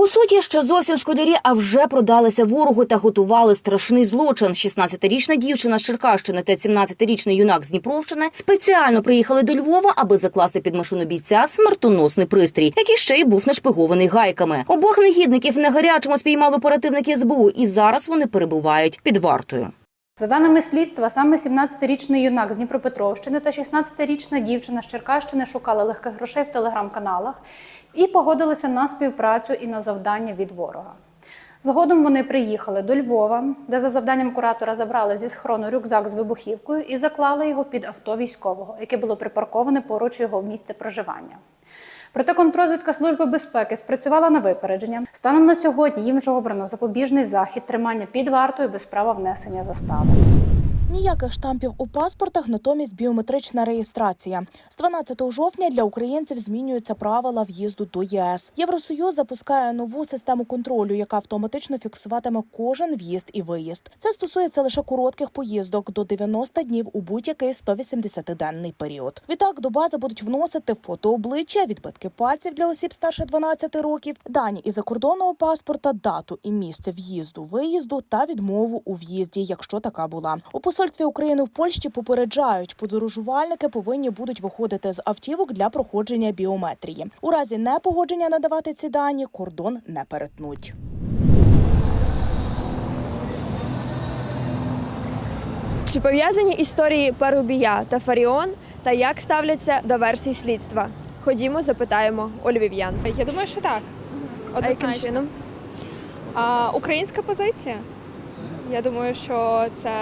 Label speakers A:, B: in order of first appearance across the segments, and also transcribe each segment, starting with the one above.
A: По суті, ще зовсім школярі, а вже продалися ворогу та готували страшний злочин. 16-річна дівчина з Черкащини та 17-річний юнак з Дніпровщини спеціально приїхали до Львова, аби закласти під машину бійця смертоносний пристрій, який ще й був нашпигований гайками. Обох негідників на гарячому спіймали оперативники СБУ, і зараз вони перебувають під вартою.
B: За даними слідства, саме 17-річний юнак з Дніпропетровщини та 16-річна дівчина з Черкащини шукали легких грошей в телеграм-каналах і погодилися на співпрацю і на завдання від ворога. Згодом вони приїхали до Львова, де за завданням куратора забрали зі схорону рюкзак з вибухівкою і заклали його під авто військового, яке було припарковане поруч його місця проживання. Проте контррозвідка Служби безпеки спрацювала на випередження. Станом на сьогодні їм вже обрано запобіжний захід тримання під вартою без права внесення застави.
C: Ніяких штампів у паспортах, натомість біометрична реєстрація. З 12 жовтня для українців змінюються правила в'їзду до ЄС. Євросоюз запускає нову систему контролю, яка автоматично фіксуватиме кожен в'їзд і виїзд. Це стосується лише коротких поїздок до 90 днів у будь-який 180-денний період. Відтак до бази будуть вносити фото обличчя, відбитки пальців для осіб старше 12 років, дані із закордонного паспорта, дату і місце в'їзду, виїзду та відмову у в'їзді, якщо така була. Посольстві України в Польщі попереджають, подорожувальники повинні будуть виходити з автівок для проходження біометрії. У разі непогодження надавати ці дані кордон не перетнуть.
D: Чи пов'язані історії Парубія та Фаріон та як ставляться до версій слідства? Ходімо, запитаємо у львів'ян.
E: Я думаю, що так.
D: А яким чином?
E: А, українська позиція. Я думаю, що це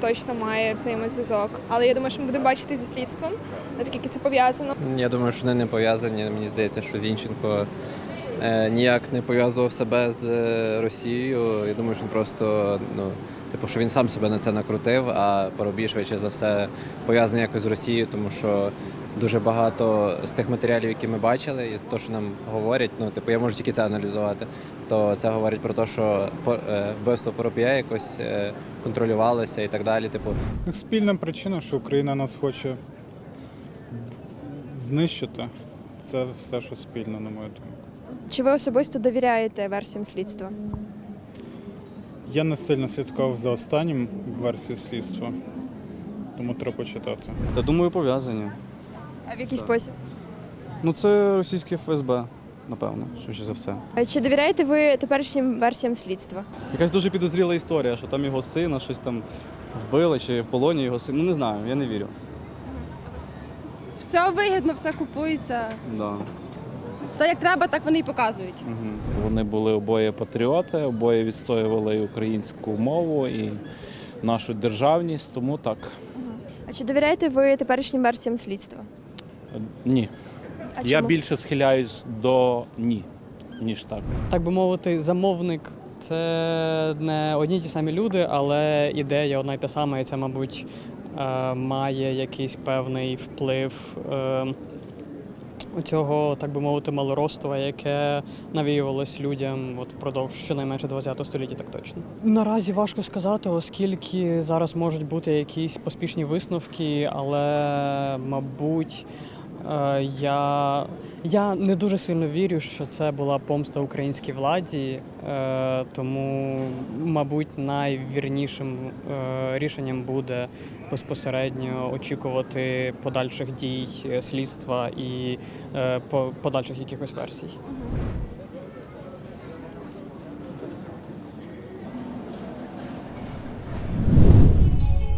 E: точно має взаємозв'язок. Але я думаю, що ми будемо бачити зі слідством, наскільки це пов'язано.
F: Я думаю, що вони не пов'язані. Мені здається, що Зінченко е, ніяк не пов'язував себе з е, Росією. Я думаю, що він просто, ну, типу, що він сам себе на це накрутив, а Парубій, швидше за все, пов'язаний якось з Росією, тому що дуже багато з тих матеріалів, які ми бачили, і те, що нам говорять, ну, типу, я можу тільки це аналізувати, то це говорить про те, що е, вбивство Парубія якось е, контролювалося і так далі. Типу,
G: Спільна причина, що Україна нас хоче знищити. Це все, що спільно, на мою думку.
D: Чи ви особисто довіряєте версіям слідства?
G: Я не сильно слідкував за останнім версією слідства, тому треба почитати.
H: Та думаю, пов'язані.
D: А в який спосіб?
H: Ну, це російське ФСБ, напевно, швидше за все.
D: Чи довіряєте ви теперішнім версіям слідства?
H: Якась дуже підозріла історія, що там його сина щось там вбили чи в полоні його син. Ну не знаю, я не вірю.
I: Все вигідно, все купується.
H: Да.
I: Все як треба, так вони і показують.
H: Угу.
J: Вони були обоє патріоти, обоє відстоювали і українську мову і нашу державність, тому так.
D: А чи довіряєте ви теперішнім версіям слідства?
J: Ні.
D: А
J: Я
D: чому?
J: більше схиляюсь до ні, ніж так.
K: так би мовити, замовник це не одні й ті самі люди, але ідея одна й та сама, і це, мабуть, е, має якийсь певний вплив е, у цього, так би мовити, малороства, яке навіювалось людям от впродовж щонайменше 20 століття, так точно. Наразі важко сказати, оскільки зараз можуть бути якісь поспішні висновки, але, мабуть, Я, я не дуже сильно вірю, що це була помста українській владі, е, тому, мабуть, найвірнішим е, рішенням буде безпосередньо очікувати подальших дій е, слідства і е, по- подальших якихось версій.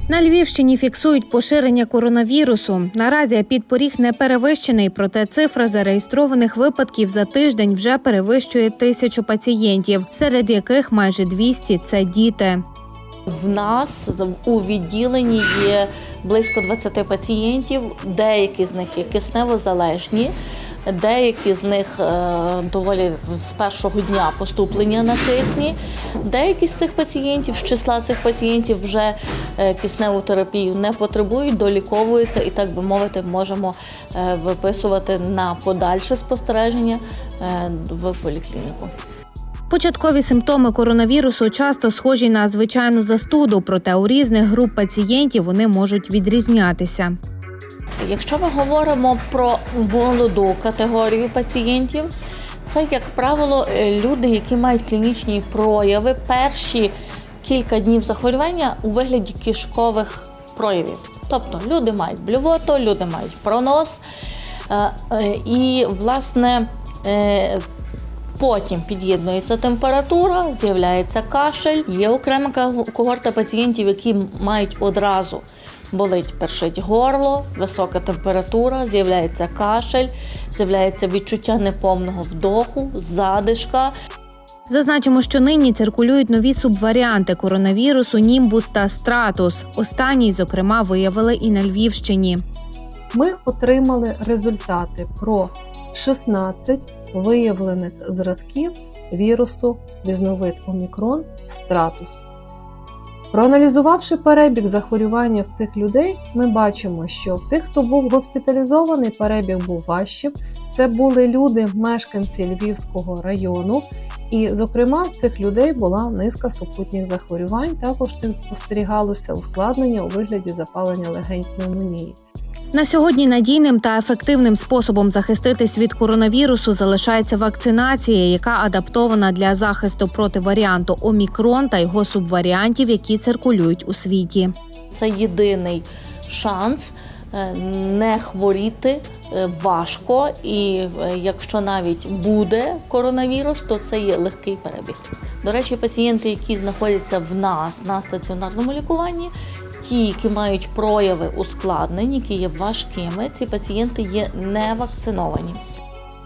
L: На Львівщині фіксують поширення коронавірусу. Наразі підпоріг не перевищений, проте цифра зареєстрованих випадків за тиждень вже перевищує тисячу пацієнтів, серед яких майже 200 – це діти.
M: В нас у відділенні є близько 20 пацієнтів. Деякі з них є киснево-залежні, деякі з них е, доволі з першого дня поступлення на кисні. Деякі з цих пацієнтів, з числа цих пацієнтів, вже е, кисневу терапію не потребують, доліковуються і, так би мовити, можемо е, виписувати на подальше спостереження в поліклініку.
L: Початкові симптоми коронавірусу часто схожі на звичайну застуду, проте у різних груп пацієнтів вони можуть відрізнятися.
M: Якщо ми говоримо про молоду категорію пацієнтів, Це, як правило, е, люди, які мають клінічні прояви перші кілька днів захворювання у вигляді кишкових проявів. Тобто люди мають блювоту, люди мають пронос. Е, е, І, власне, потім під'єднується температура, з'являється кашель. Є окрема когорта пацієнтів, які мають одразу болить першить горло, висока температура, з'являється кашель, з'являється відчуття неповного вдоху, задишка.
L: Зазначимо, що нині циркулюють нові субваріанти коронавірусу Німбус та Стратус. Останній, зокрема, виявили і на Львівщині.
N: Ми отримали результати про 16 виявлених зразків вірусу різновид Омікрон стратус. Проаналізувавши перебіг захворювання в цих людей, ми бачимо, що в тих, хто був госпіталізований, перебіг був важчим. Це були люди, мешканці Львівського району, і, зокрема, в цих людей була низка супутніх захворювань. Також тут спостерігалося ускладнення у вигляді запалення легень пневмонії.
L: На сьогодні надійним та ефективним способом захиститись від коронавірусу залишається вакцинація, яка адаптована для захисту проти варіанту Омікрон та його субваріантів, які циркулюють у світі.
M: Це єдиний шанс е, не хворіти е, важко, і е, якщо навіть буде коронавірус, то це є легкий перебіг. До речі, пацієнти, які знаходяться в нас на стаціонарному лікуванні, ті, які мають прояви ускладнень, які є важкими, ці пацієнти є не вакциновані.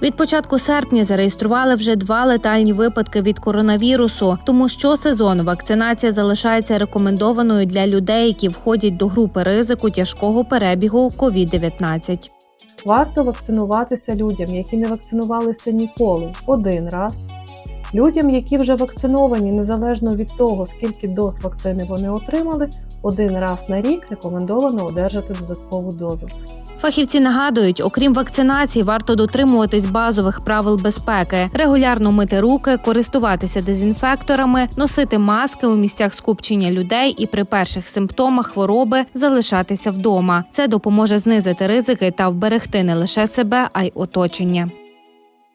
L: Від початку серпня зареєстрували вже два летальні випадки від коронавірусу. Тому щосезону вакцинація залишається рекомендованою для людей, які входять до групи ризику тяжкого перебігу COVID-19.
N: Варто вакцинуватися людям, які не вакцинувалися ніколи, один раз. Людям, які вже вакциновані, незалежно від того, скільки доз вакцини вони отримали, один раз на рік рекомендовано одержати додаткову дозу.
L: Фахівці нагадують, окрім вакцинації, варто дотримуватись базових правил безпеки, регулярно мити руки, користуватися дезінфекторами, носити маски у місцях скупчення людей і при перших симптомах хвороби залишатися вдома. Це допоможе знизити ризики та вберегти не лише себе, а й оточення.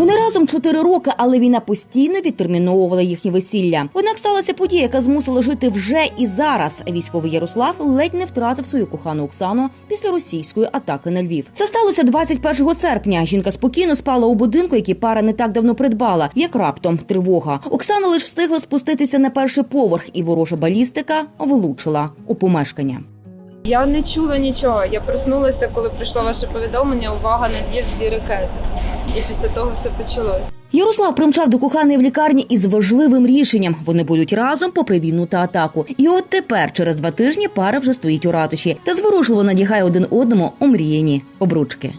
O: Вони разом чотири роки, але війна постійно відтерміновувала їхнє весілля. Однак сталася подія, яка змусила жити вже і зараз. Військовий Ярослав ледь не втратив свою кохану Оксану після російської атаки на Львів. Це сталося 21 серпня. Жінка спокійно спала у будинку, який пара не так давно придбала. Як раптом тривога. Оксана лише встигла спуститися на перший поверх, і ворожа балістика влучила у помешкання.
P: Я не чула нічого. Я проснулася, коли прийшло ваше повідомлення. Увага на двір дві ракети. І після того все почалось.
O: Ярослав примчав до коханої в лікарні із важливим рішенням. Вони будуть разом попри війну та атаку. І от тепер, через два тижні, пара вже стоїть у ратуші та зворушливо надягає один одному омріяні обручки.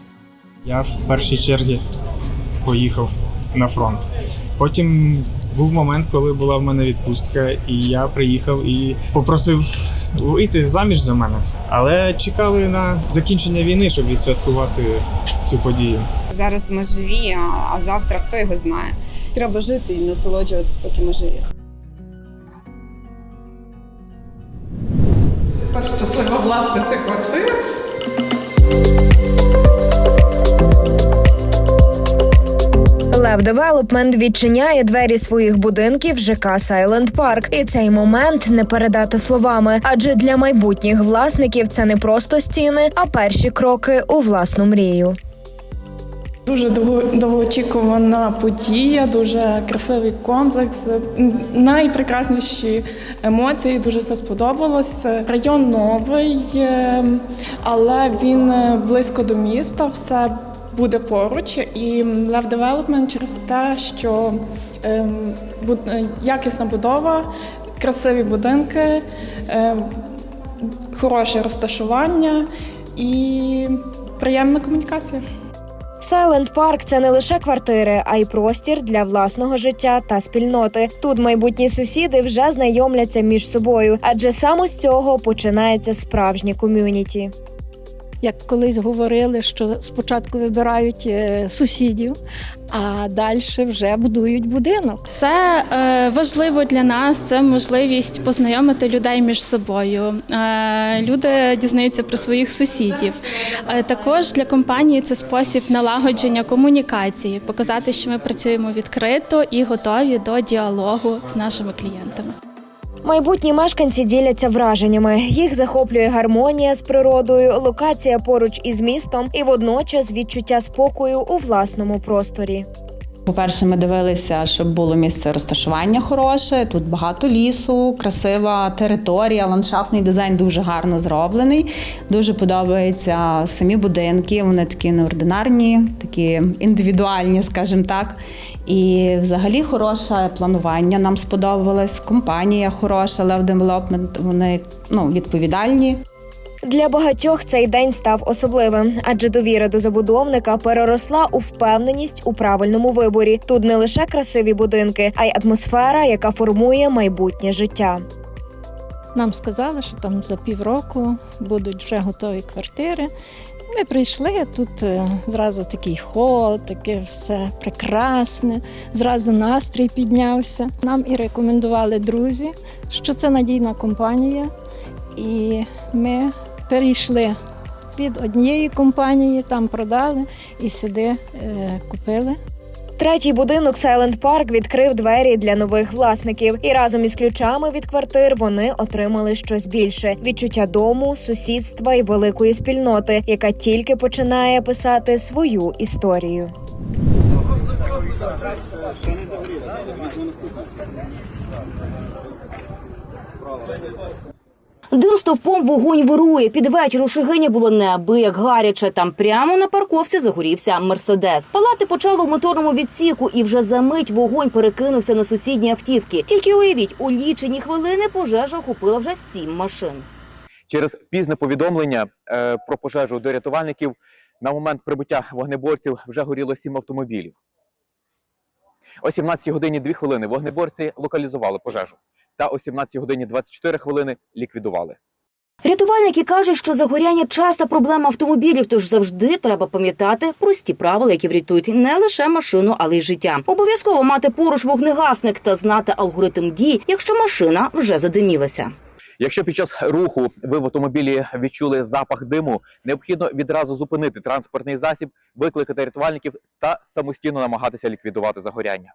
Q: Я в першій черзі поїхав на фронт. Потім був момент, коли була в мене відпустка, і я приїхав і попросив вийти заміж за мене. Але чекали на закінчення війни, щоб відсвяткувати цю подію.
I: Зараз ми живі, а, а завтра хто його знає. Треба жити і насолоджуватися, поки ми живі.
P: Тепер щаслива власниця квартири.
R: Лев Девелопмент відчиняє двері своїх будинків ЖК Silent Park. І цей момент не передати словами, адже для майбутніх власників це не просто стіни, а перші кроки у власну мрію.
S: Дуже довгоочікувана подія, дуже красивий комплекс, найпрекрасніші емоції. Дуже все сподобалось. Район новий, е, але він е, близько до міста. Все буде поруч. І Love Development через те, що ем, е, якісна будова, красиві будинки, е, хороше розташування і приємна комунікація.
R: Silent Park – це не лише квартири, а й простір для власного життя та спільноти. Тут майбутні сусіди вже знайомляться між собою, адже саме з цього починається справжнє ком'юніті.
T: Як колись говорили, що спочатку вибирають е, сусідів, а далі вже будують будинок.
E: Це е, важливо для нас. Це можливість познайомити людей між собою. Е, люди дізнаються про своїх сусідів. Е, також для компанії це спосіб налагодження комунікації, показати, що ми працюємо відкрито і готові до діалогу з нашими клієнтами.
R: Майбутні мешканці діляться враженнями. Їх захоплює гармонія з природою, локація поруч із містом і водночас відчуття спокою у власному просторі.
U: По-перше, ми дивилися, щоб було місце розташування хороше. Тут багато лісу, красива територія, ландшафтний дизайн дуже гарно зроблений. Дуже подобаються самі будинки. Вони такі неординарні, такі індивідуальні, скажімо так. І взагалі хороше планування нам сподобалось. Компанія хороша, Love Development, вони ну, відповідальні.
R: Для багатьох цей день став особливим, адже довіра до забудовника переросла у впевненість у правильному виборі. Тут не лише красиві будинки, а й атмосфера, яка формує майбутнє життя.
T: Нам сказали, що там за півроку будуть вже готові квартири. Ми прийшли тут е, зразу такий хол, таке все прекрасне. Зразу настрій піднявся. Нам і рекомендували друзі, що це надійна компанія, і ми перейшли від однієї компанії, там продали і сюди е, купили.
R: Третій будинок Silent Park відкрив двері для нових власників, і разом із ключами від квартир вони отримали щось більше: відчуття дому, сусідства і великої спільноти, яка тільки починає писати свою історію.
O: Дим стовпом вогонь вирує. Під вечір у Шигині було неабияк гаряче. Там прямо на парковці загорівся мерседес. Палати почало в моторному відсіку, і вже за мить вогонь перекинувся на сусідні автівки. Тільки уявіть, у лічені хвилини пожежа охопила вже сім машин.
V: Через пізне повідомлення е, про пожежу до рятувальників на момент прибуття вогнеборців вже горіло сім автомобілів. О 17 годині 2 хвилини вогнеборці локалізували пожежу. Та о 17 годині 24 хвилини ліквідували.
O: Рятувальники кажуть, що загоряння часта проблема автомобілів, тож завжди треба пам'ятати прості правила, які врятують не лише машину, але й життя. Обов'язково мати поруч вогнегасник та знати алгоритм дій, якщо машина вже задимілася.
V: Якщо під час руху ви в автомобілі відчули запах диму, необхідно відразу зупинити транспортний засіб, викликати рятувальників та самостійно намагатися ліквідувати загоряння.